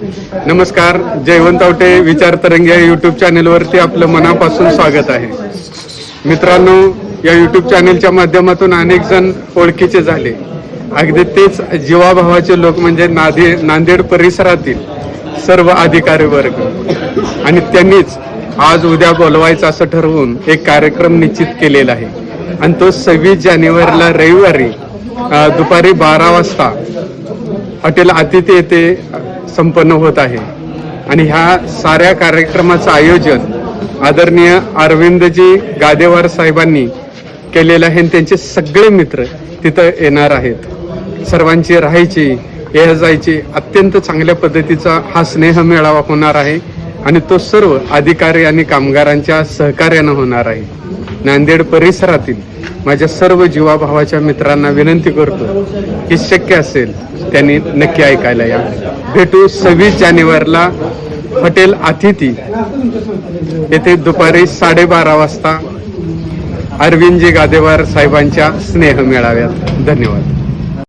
नमस्कार जयवंत आवटे विचार तरंग या युट्यूब चॅनेलवरती आपलं मनापासून स्वागत आहे. मित्रांनो या युट्यूब चॅनेलच्या माध्यमातून अनेक जण ओळखीचे झाले. अगदी तेच जीवाभावाचे लोक म्हणजे नादे नांदेड परिसरातील सर्व अधिकारी वर्ग. आणि त्यांनीच आज उद्या बोलवायचं असं ठरवून एक कार्यक्रम निश्चित केलेला आहे. आणि तो सव्वीस जानेवारीला रविवारी दुपारी बारा वाजता हॉटेल अतिथी येथे संपन्न होत आहे. आणि ह्या साऱ्या कार्यक्रमाचं आयोजन आदरणीय अरविंदजी गादेवार साहेबांनी केलेलं आहे आणि त्यांचे सगळे मित्र तिथं येणार आहेत. सर्वांची राहायची ये जायची अत्यंत चांगल्या पद्धतीचा हा स्नेह मेळावा होणार आहे. आणि तो सर्व अधिकारी आणि कामगारांच्या सहकार्यानं होणार आहे. नांदेड परिसरातील माझ्या सर्व जीवाभावाच्या मित्रांना विनंती करतो की शक्य असेल त्यांनी नक्की ऐकायला या. भेटू सव्वीस जानेवारीला हॉटेल अतिथी. येथे दुपारी साडेबारा वाजता अरविंदजी गादेवार साहेबांच्या स्नेह मेळाव्यात धन्यवाद.